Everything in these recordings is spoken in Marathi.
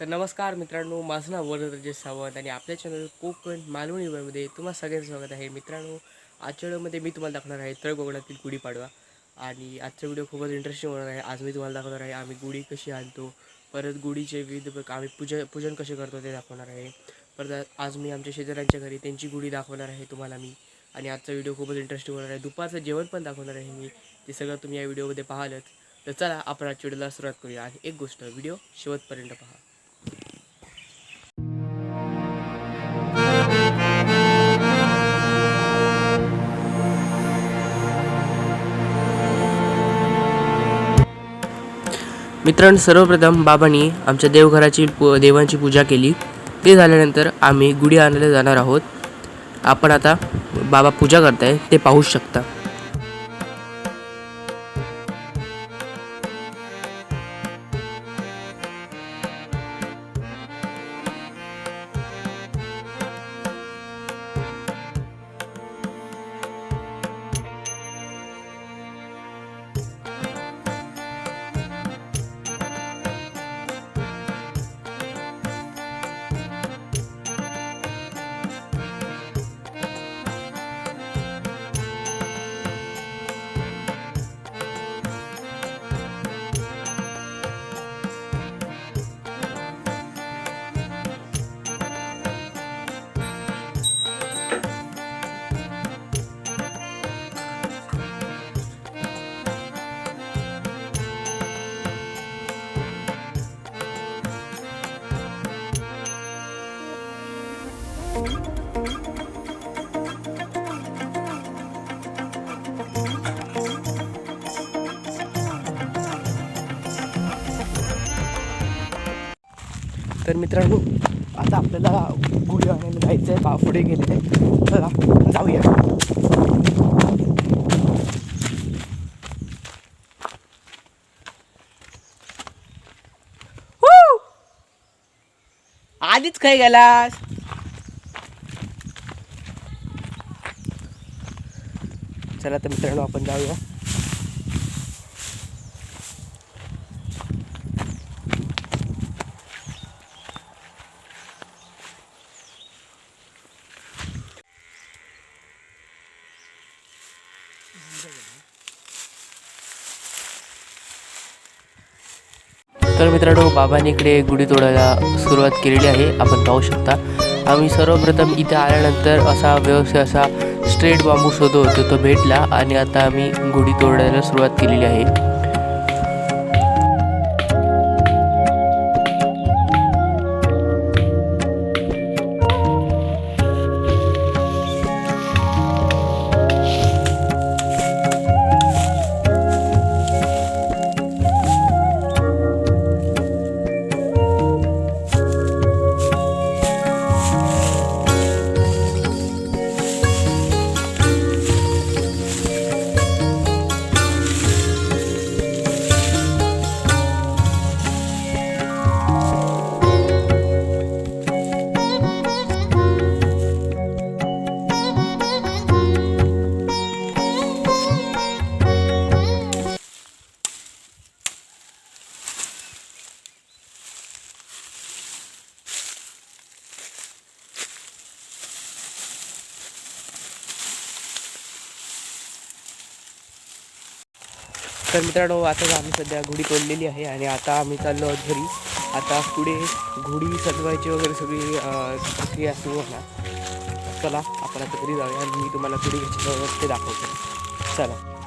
तर नमस्कार मित्रांनो माझं नाव वरदराजे सावंत आणि आपल्या चॅनल कोकण मालवणी वेळमध्ये तुम्हा सगळ्यांचं स्वागत आहे. मित्रांनो आजच्या व्हिडिओमध्ये मी तुम्हाला दाखवणार आहे तळ कोकणातील गुढीपाडवा आणि आजचा व्हिडिओ खूपच इंटरेस्टिंग होणार आहे. आज मी तुम्हाला दाखवणार आहे आम्ही गुढी कशी आणतो परत गुढीचे विविध प्रकार आम्ही पूजा पूजन कसे करतो ते दाखवणार आहे. परत आज मी आमच्या शेजाऱ्यांच्या घरी त्यांची गुढी दाखवणार आहे तुम्हाला मी आणि आजचा व्हिडिओ खूपच इंटरेस्टिंग होणार आहे. दुपारचं जेवण पण दाखवणार आहे मी ते सगळं तुम्ही या व्हिडिओमध्ये पाहालच तर चला आपण आजच्या व्हिडिओला सुरुवात करूया. आणि एक गोष्ट व्हिडिओ शेवटपर्यंत पहा. मित्रांनो सर्वप्रथम बाबांनी आमच्या देवघराची पू देवांची पूजा केली. ते झाल्यानंतर आम्ही गुढी आणायला जाणार आहोत. आपण आता बाबा पूजा करताय ते पाहू शकता. तर मित्रांनो आता आपल्याला गुढी आणायला जायचं आहे बा पुढे गेले चला जाऊया. आधीच काय गेलास. चला तर मित्रांनो आपण जाऊया. तर मित्रांनो बाबांनी इकडे गुढी तोडायला सुरुवात केलेली आहे. आपण पाहू शकता. आम्ही सर्वप्रथम इथे आल्यानंतर असा व्यवस्थित असा स्ट्रेट बांबू शोधत होतो तो भेटला आणि आता आम्ही गुढी तोडायला सुरुवात केलेली आहे. तर मित्रांनो आता आम्ही सध्या घोडी तोडलेली आहे आणि आता आम्ही चाललो आहोत घरी. आता पुढे घोडी सजवायची वगैरे सगळी प्रक्रिया सुरू होणार. चला आपण आता घरी जाऊया आणि मी तुम्हाला पुढे घ्यायची ते दाखवतो. चला.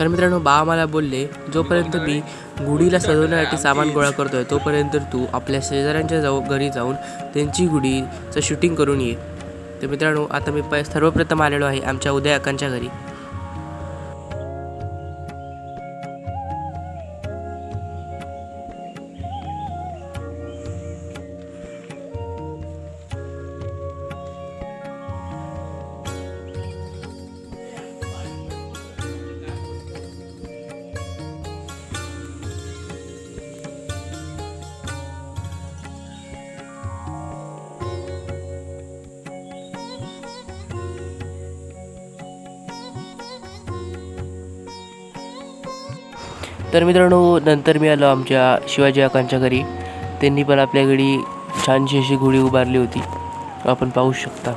तर मित्रांनो बा मला बोलले जोपर्यंत मी गुढीला सजवण्यासाठी सामान गोळा करतोय तोपर्यंत तू आपल्या शेजाऱ्यांच्या जाऊ घरी जाऊन त्यांची गुढीचं शूटिंग करून ये. तर मित्रांनो आता मी प सर्वप्रथम आलेलो आहे आमच्या उदय अक्कांच्या घरी. तर मित्रांनो नंतर मी आलो आमच्या शिवाजी काकांच्या घरी. त्यांनी पण आपल्या घरी छानशी अशी गुढी उभारली होती. आपण पाहू शकता.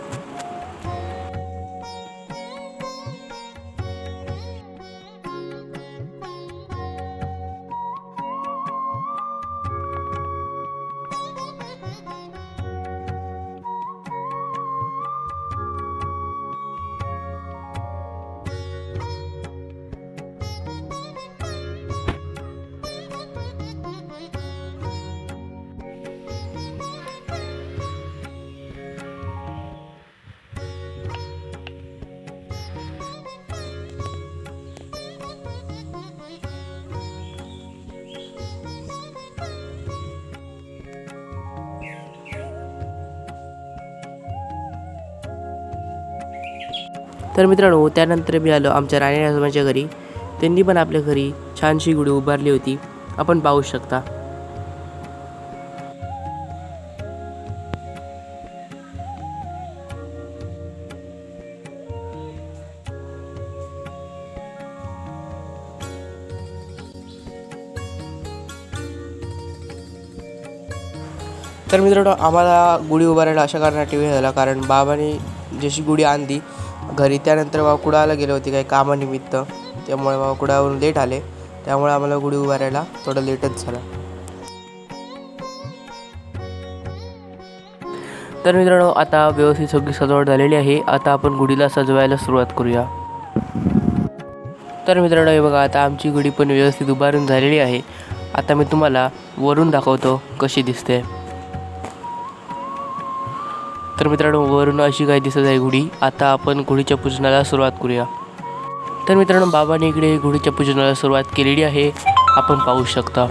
तर मित्रांनो त्यानंतर मी आलो आमच्या राणे आजोबांच्या घरी. त्यांनी पण आपल्या घरी छानशी गुढी उभारली होती. आपण पाहू शकता. तर मित्रांनो आम्हाला गुढी उभारायला अशा कारणासाठी वेळ झाला कारण बाबाने जशी गुढी आणली घरी त्यानंतर वावकुडाला गेले होते काही कामानिमित्त. त्यामुळे वावकुडावरून लेट आले. त्यामुळे आम्हाला गुढी उभारायला थोडं लेटच झालं. तर मित्रांनो आता व्यवस्थित सगळी सजावट झालेली आहे. आता आपण गुढीला सजवायला सुरुवात करूया. तर मित्रांनो हे बघा आता आमची गुढी पण व्यवस्थित उभारून झालेली आहे. आता मी तुम्हाला वरून दाखवतो कशी दिसते. तर मित्रांनो वरून अशी काय दिसत आहे गुढी. आता आपण गुढीच्या पूजनाला सुरुवात करूया. तर मित्रांनो बाबांनी इकडे गुढीच्या पूजनाला सुरुवात केलेली आहे. आपण पाहू शकता.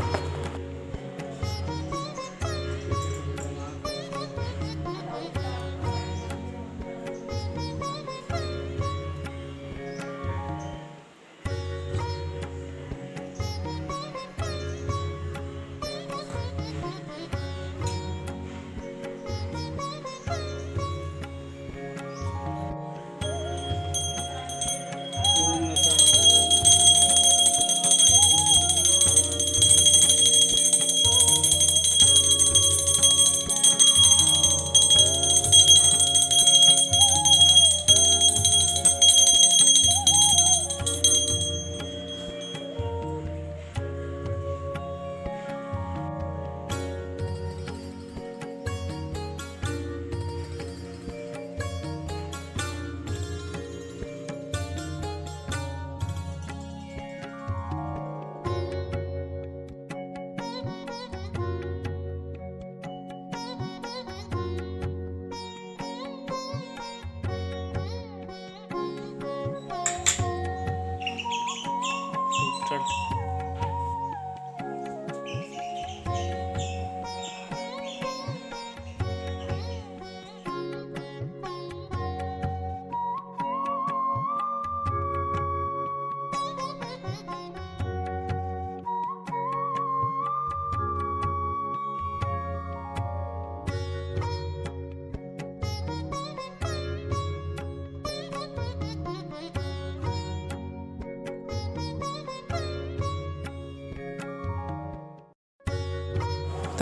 Oh,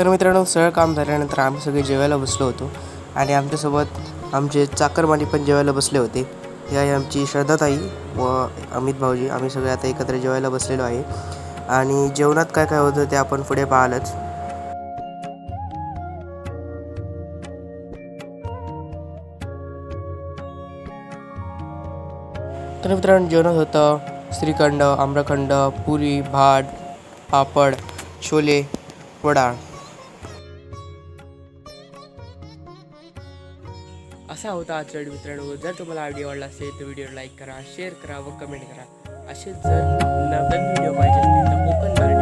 तर मित्रांनो सगळं काम झाल्यानंतर आम्ही सगळे जेवायला बसलो होतो. आणि आमच्यासोबत आमचे चाकरमानी पण जेवायला बसले होते. ही आहे आमची श्रद्धाताई व अमित भाऊजी आम्ही सगळे आता एकत्र जेवायला बसलेलो आहे. आणि जेवणात काय काय होतं ते आपण पुढे पाहालच. तर मित्रांनो जेवणात होतं श्रीखंड आम्रखंड पुरी भात पापड छोले वडा. असा होता आजचा व्हिडिओ मित्रांनो. जर तुम्हाला व्हिडिओ आवडला असेल तर व्हिडिओ लाईक करा शेअर करा व कमेंट करा. असेच जर नवीन व्हिडिओ पाहिजे असतील तर ओपन